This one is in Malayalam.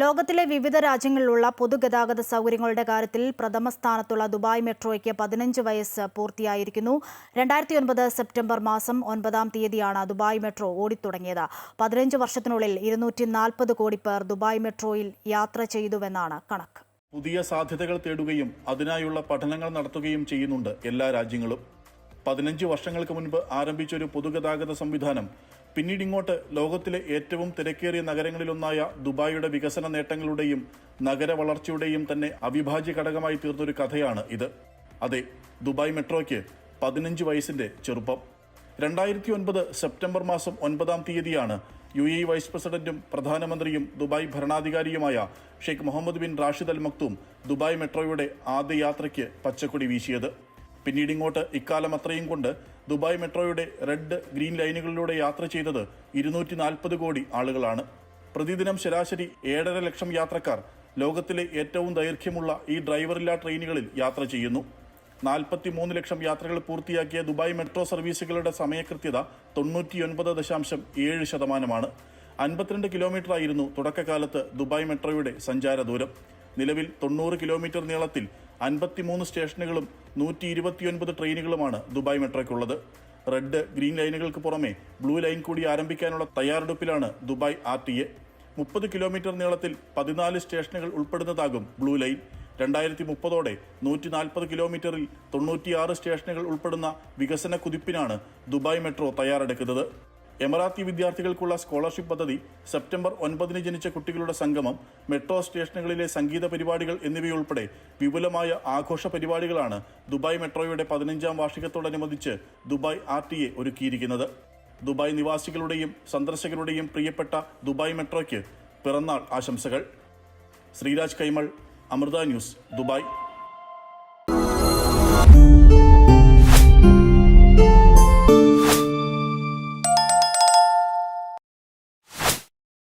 ലോകത്തിലെ വിവിധ രാജ്യങ്ങളിലുള്ള പൊതുഗതാഗത സൗകര്യങ്ങളുടെ കാര്യത്തിൽ പ്രഥമ സ്ഥാനത്തുള്ള ദുബായ് മെട്രോയ്ക്ക് പതിനഞ്ച് വയസ്സ് പൂർത്തിയായിരിക്കുന്നു. രണ്ടായിരത്തി ഒൻപത് സെപ്റ്റംബർ മാസം ഒൻപതാം തീയതിയാണ് ദുബായ് മെട്രോ ഓടിത്തുടങ്ങിയത്. പതിനഞ്ച് വർഷത്തിനുള്ളിൽ ഇരുന്നൂറ്റി നാൽപ്പത് കോടി പേർ ദുബായ് മെട്രോയിൽ യാത്ര ചെയ്തുവെന്നാണ് കണക്ക്. പുതിയ സാധ്യതകൾ തേടുകയും അതിനായുള്ള പഠനങ്ങൾ നടത്തുകയും ചെയ്യുന്നുണ്ട് എല്ലാ രാജ്യങ്ങളും. പതിനഞ്ച് വർഷങ്ങൾക്ക് മുൻപ് ആരംഭിച്ച ഒരു പൊതുഗതാഗത സംവിധാനം പിന്നീട് ഇങ്ങോട്ട് ലോകത്തിലെ ഏറ്റവും തിരക്കേറിയ നഗരങ്ങളിലൊന്നായ ദുബായിയുടെ വികസന നേട്ടങ്ങളുടെയും നഗര വളർച്ചയുടെയും തന്നെ അവിഭാജ്യ ഘടകമായി തീർന്നൊരു കഥയാണ് ഇത്. അതെ ദുബായ് മെട്രോയ്ക്ക് പതിനഞ്ച് വയസ്സിന്റെ ചെറുപ്പം. രണ്ടായിരത്തി ഒൻപത് സെപ്റ്റംബർ മാസം ഒൻപതാം തീയതിയാണ് യു എ വൈസ് പ്രസിഡന്റും പ്രധാനമന്ത്രിയും Dubai ഭരണാധികാരിയുമായ Sheikh Mohammed bin Rashid Al Maktoum Dubai മെട്രോയുടെ ആദ്യ യാത്രയ്ക്ക് പച്ചക്കൊടി വീശിയത്. പിന്നീട് ഇങ്ങോട്ട് ഇക്കാലം അത്രയും കൊണ്ട് ദുബായ് മെട്രോയുടെ റെഡ് ഗ്രീൻ ലൈനുകളിലൂടെ യാത്ര ചെയ്തത് ഇരുന്നൂറ്റി നാൽപ്പത് കോടി ആളുകളാണ്. പ്രതിദിനം ശരാശരി ഏഴര ലക്ഷം യാത്രക്കാർ ലോകത്തിലെ ഏറ്റവും ദൈർഘ്യമുള്ള ഈ ഡ്രൈവറില്ലാ ട്രെയിനുകളിൽ യാത്ര ചെയ്യുന്നു. നാൽപ്പത്തി മൂന്ന് ലക്ഷം യാത്രകൾ പൂർത്തിയാക്കിയ ദുബായ് മെട്രോ സർവീസുകളുടെ സമയകൃത്യത തൊണ്ണൂറ്റിയൊൻപത് ദശാംശം ഏഴ് ശതമാനമാണ്. അൻപത്തിരണ്ട് കിലോമീറ്റർ ആയിരുന്നു തുടക്കകാലത്ത് ദുബായ് മെട്രോയുടെ സഞ്ചാര ദൂരം നിലവിൽ തൊണ്ണൂറ് കിലോമീറ്റർ നീളത്തിൽ അൻപത്തിമൂന്ന് സ്റ്റേഷനുകളും നൂറ്റി ഇരുപത്തിയൊൻപത് ട്രെയിനുകളുമാണ് ദുബായ് മെട്രോയ്ക്കുള്ളത്. റെഡ് ഗ്രീൻ ലൈനുകൾക്ക് പുറമെ ബ്ലൂ ലൈൻ കൂടി ആരംഭിക്കാനുള്ള തയ്യാറെടുപ്പിലാണ് ദുബായ് ആർ ടി എ. മുപ്പത് കിലോമീറ്റർ നീളത്തിൽ പതിനാല് സ്റ്റേഷനുകൾ ഉൾപ്പെടുന്നതാകും ബ്ലൂ ലൈൻ. രണ്ടായിരത്തി മുപ്പതോടെ നൂറ്റി നാൽപ്പത് കിലോമീറ്ററിൽ തൊണ്ണൂറ്റിയാറ് സ്റ്റേഷനുകൾ ഉൾപ്പെടുന്ന വികസന കുതിപ്പിനാണ് ദുബായ് മെട്രോ തയ്യാറെടുക്കുന്നത്. എമറാത്തി വിദ്യാർത്ഥികൾക്കുള്ള സ്കോളർഷിപ്പ് പദ്ധതി സെപ്റ്റംബർ ഒൻപതിന് ജനിച്ച കുട്ടികളുടെ സംഗമം മെട്രോ സ്റ്റേഷനുകളിലെ സംഗീത പരിപാടികൾ എന്നിവയുൾപ്പെടെ വിപുലമായ ആഘോഷ പരിപാടികളാണ് ദുബായ് മെട്രോയുടെ പതിനഞ്ചാം വാർഷികത്തോടനുബന്ധിച്ച് ദുബായ് ആർ ടി എ ഒരുക്കിയിരിക്കുന്നത്. ദുബായ് നിവാസികളുടെയും സന്ദർശകരുടെയും പ്രിയപ്പെട്ട ദുബായ് മെട്രോയ്ക്ക് പിറന്നാൾ ആശംസകൾ. Sreeraj Kaimal Amrita news Dubai.